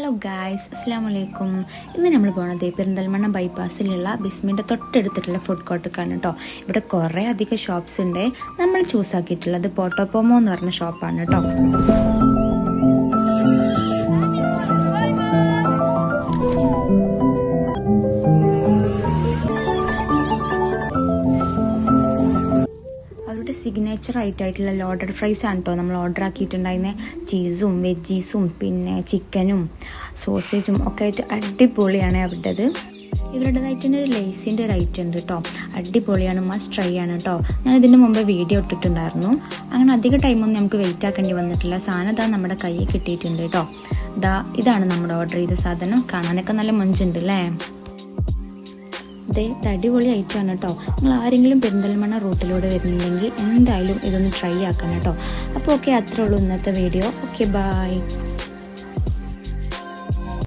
Hello guys അസ്സാം വലൈക്കും ഇന്ന് നമ്മൾ പോണത് പെരിന്തൽമണ്ണ ബൈപ്പാസിലുള്ള ബിസ്മിന്റെ തൊട്ടടുത്തിട്ടുള്ള ഫുഡ് കോർട്ടിക്കാണ് കേട്ടോ ഇവിടെ കുറേ അധികം ഷോപ്സ് ഉണ്ട്. നമ്മൾ ചൂസ് ആക്കിയിട്ടുള്ളത് പോട്ടോപോമോ എന്ന് പറഞ്ഞ ഷോപ്പാണ് കേട്ടോ അവരുടെ സിഗ്നേച്ചർ ആയിട്ടായിട്ടുള്ള ലോഡഡ് ഫ്രൈസ് ആണ് കേട്ടോ നമ്മൾ ഓർഡർ ആക്കിയിട്ടുണ്ടായിരുന്നത് ചീസും വെജീസും പിന്നെ ചിക്കനും സോസേജും ഒക്കെ ആയിട്ട് അടിപൊളിയാണ് അവരുടേത്. ഇവരുടേതായിട്ട് തന്നെ ഒരു ലേസിന്റെ ഒരു ഐറ്റം ഉണ്ട് കേട്ടോ അടിപൊളിയാണ് മസ്റ്റ് ട്രൈ ആണ് കേട്ടോ ഞാൻ ഇതിന് മുമ്പ് വീഡിയോ ഇട്ടിട്ടുണ്ടായിരുന്നു. അങ്ങനെ അധികം ടൈമൊന്നും നമുക്ക് വെയിറ്റ് ആക്കേണ്ടി വന്നിട്ടില്ല. സാധനം ഇതാ നമ്മുടെ കയ്യിൽ കിട്ടിയിട്ടുണ്ട് കേട്ടോ ഇതാ ഇതാണ് നമ്മുടെ ഓർഡർ ചെയ്ത സാധനം. കാണാനൊക്കെ നല്ല മുഞ്ചുണ്ട് അല്ലേ ഇത് അടിപൊളി ഐറ്റമാണ് കേട്ടോ നിങ്ങൾ ആരെങ്കിലും പെരിന്തൽമണ്ണ റൂട്ടിലൂടെ വരുന്നുണ്ടെങ്കിൽ എന്തായാലും ഇതൊന്ന് ട്രൈ ആക്കണം കേട്ടോ അപ്പോൾ ഓക്കെ അത്രേ ഉള്ളൂ ഇന്നത്തെ വീഡിയോ ഓക്കെ ബൈ